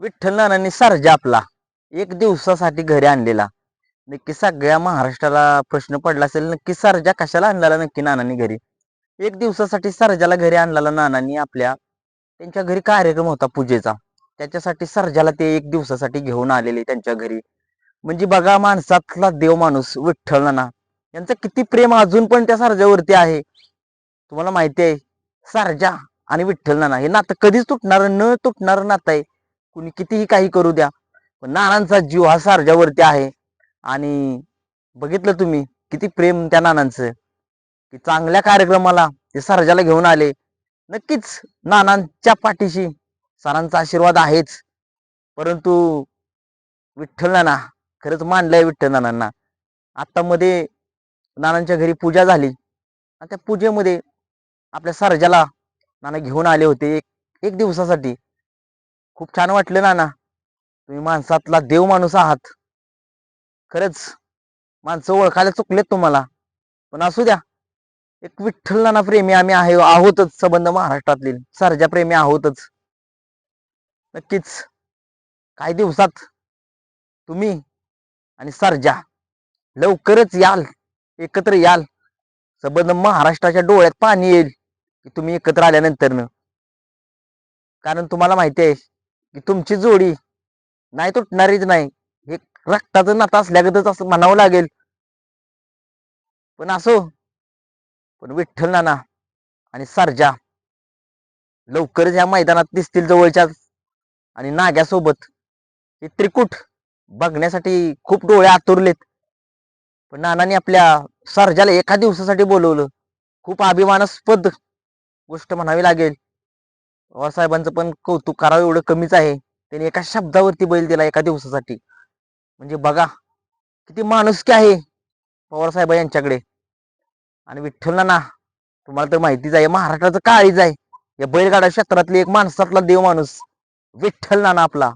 विठ्ठल नानांनी सरजा आपला. एक दिवसासाठी घरी आणलेला. नक्की सगळ्या महाराष्ट्राला प्रश्न पडला असेल नक्की सरजा कशाला आणलेला नक्की नानांनी घरी? एक दिवसासाठी सरजाला घरी आणलेला नानांनी आपल्या त्यांच्या घरी कार्यक्रम होता पूजेचा. त्याच्यासाठी सरजाला ते एक दिवसासाठी घेऊन आलेले त्यांच्या घरी. म्हणजे बघा माणसातला देव माणूस विठ्ठल नाना. यांचं किती प्रेम अजून पण त्या सरजावरती आहे. तुम्हाला माहिती आहे सरजा आणि विठ्ठल नाना हे नातं कधीच तुटणार न तुटणार नातं आहे. कुणी कितीही काही करू द्या पण नानांचा जीव हा सारजावरती आहे. आणि बघितलं तुम्ही किती प्रेम त्या नानांचं. की चांगल्या कार्यक्रमाला ते सारजाला घेऊन आले. नक्कीच नानांच्या पाठीशी सरांचा आशीर्वाद आहेच. परंतु विठ्ठल नाना खरंच मानलंय विठ्ठल नानांना. आता मध्ये नानांच्या घरी पूजा झाली. आणि त्या पूजेमध्ये आपल्या सरजाला नाना घेऊन आले होते एक एक दिवसासाठी. खूप छान वाटलं नाना. तुम्ही माणसातला देव माणूस आहात. खरंच माणसं ओळखायला चुकलेत तुम्हाला. पण असू द्या. एक विठ्ठल नाना प्रेमी आम्ही आहे आहोतच संबंध महाराष्ट्रातले. सरजा प्रेमी आहोतच. नक्कीच काही दिवसात तुम्ही आणि सरजा लवकरच याल एकत्र याल. संबंध महाराष्ट्राच्या डोळ्यात पाणी येईल की तुम्ही एकत्र आल्यानंतरनं. कारण तुम्हाला माहिती आहे की तुमची जोडी नाही तुटणारीच नाही. हे रक्ताचं नातं असल्यागतच असं म्हणावं लागेल. पण असो. पण विठ्ठल नाना आणि सरजा लवकरच या मैदानात दिसतील जवळच्या आणि नाग्यासोबत. हे त्रिकूट बघण्यासाठी खूप डोळे आतुरलेत. पण नानाने आपल्या सरजाला एका दिवसासाठी बोलवलं. खूप अभिमानास्पद गोष्ट म्हणावी लागेल. पवार साहेबांचं पण कौतुक करावं एवढं कमीच आहे. त्यांनी एका शब्दावरती बैल दिला एका दिवसासाठी. म्हणजे बघा किती माणुसकी आहे पवार साहेब यांच्याकडे. आणि विठ्ठल ना तुम्हाला तर माहितीच आहे महाराष्ट्राचं काळीच आहे. या बैलगाडा क्षेत्रातली एक माणसातला देव माणूस विठ्ठल नाना आपला.